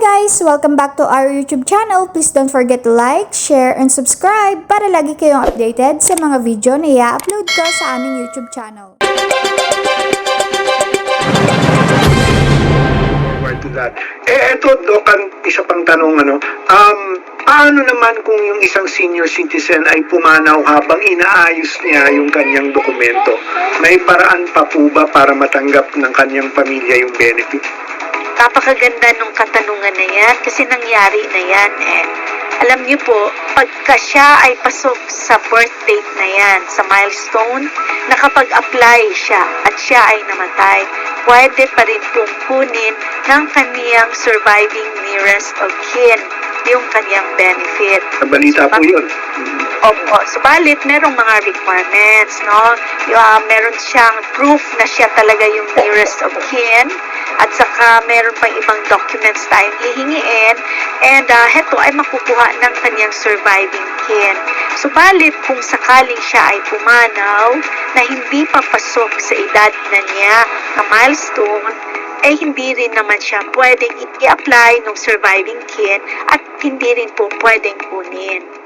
guys! Welcome back to our YouTube channel. Please don't forget to like, share, and subscribe para lagi kayong updated sa mga video na i-upload ko sa aming YouTube channel. forward to that. Eh, eto, Dok, ang isa pang tanong, ano, um, paano naman kung yung isang senior citizen ay pumanaw habang inaayos niya yung kanyang dokumento? May paraan pa po ba para matanggap ng kanyang pamilya yung benefit? Napakaganda nung katanungan na yan kasi nangyari na yan eh. Alam niyo po, pagka siya ay pasok sa birth date na yan, sa milestone, nakapag-apply siya at siya ay namatay, pwede pa rin pong kunin ng kaniyang surviving nearest of kin yung kaniyang benefit. Nabalita po yun. Opo, subalit merong mga requirements, no? Ah, meron siyang proof na siya talaga yung nearest of kin at saka meron pang ibang documents tayong hihingiin and ah, heto ay makukuha ng kanyang surviving kin. Subalit kung sakaling siya ay pumanaw na hindi pa pasok sa edad na niya na milestone, eh hindi rin naman siya pwedeng i-apply ng surviving kin at hindi rin po pwedeng kunin.